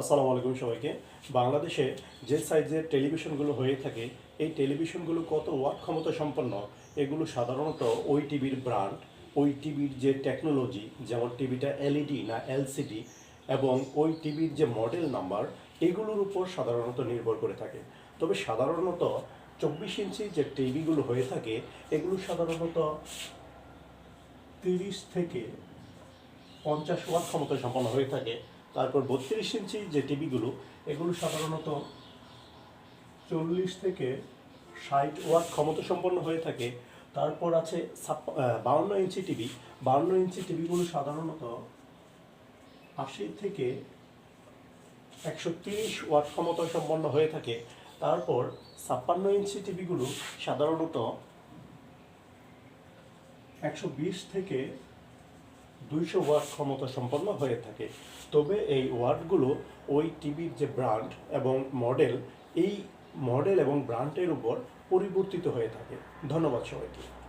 আসসালামু আলাইকুম সবাইকে। বাংলাদেশে যে সাইজের টেলিভিশনগুলো হয়ে থাকে, এই টেলিভিশনগুলো কত ওয়াট ক্ষমতা সম্পন্ন? এগুলো সাধারণত ওই টিভির ব্র্যান্ড ওই টিভির যে টেকনোলজি যেমন টিভিটা এলইডি না এলসিডি এবং ওই টিভির যে মডেল নাম্বার এগুলোর উপর সাধারণত নির্ভর করে থাকে। তবে সাধারণত চব্বিশ ইঞ্চি যে টিভিগুলো হয়ে থাকে, এগুলো সাধারণত তিরিশ থেকে পঞ্চাশ ওয়াট ক্ষমতা সম্পন্ন হয়ে থাকে। তারপর বত্রিশ ইঞ্চি যে টিভিগুলো, এগুলো সাধারণত চল্লিশ থেকে ষাট ওয়াট ক্ষমতা সম্পন্ন হয়ে থাকে। তারপর আছে বাউন্ন ইঞ্চি টিভি। বাউন্ন ইঞ্চি টিভিগুলো সাধারণত আশি থেকে একশো তিরিশ ওয়াট ক্ষমতা সম্পন্ন হয়ে থাকে। তারপর ছাপ্পান্ন ইঞ্চি টিভিগুলো সাধারণত একশো বিশ থেকে দুইশো ওয়ার্ড ক্ষমতা সম্পন্ন হয়ে থাকে। তবে এই ওয়ার্ডগুলো ওই টিভির যে ব্র্যান্ড এবং মডেল, এই মডেল এবং ব্র্যান্ডের উপর পরিবর্তিত হয়ে থাকে। ধন্যবাদ সবাইকে।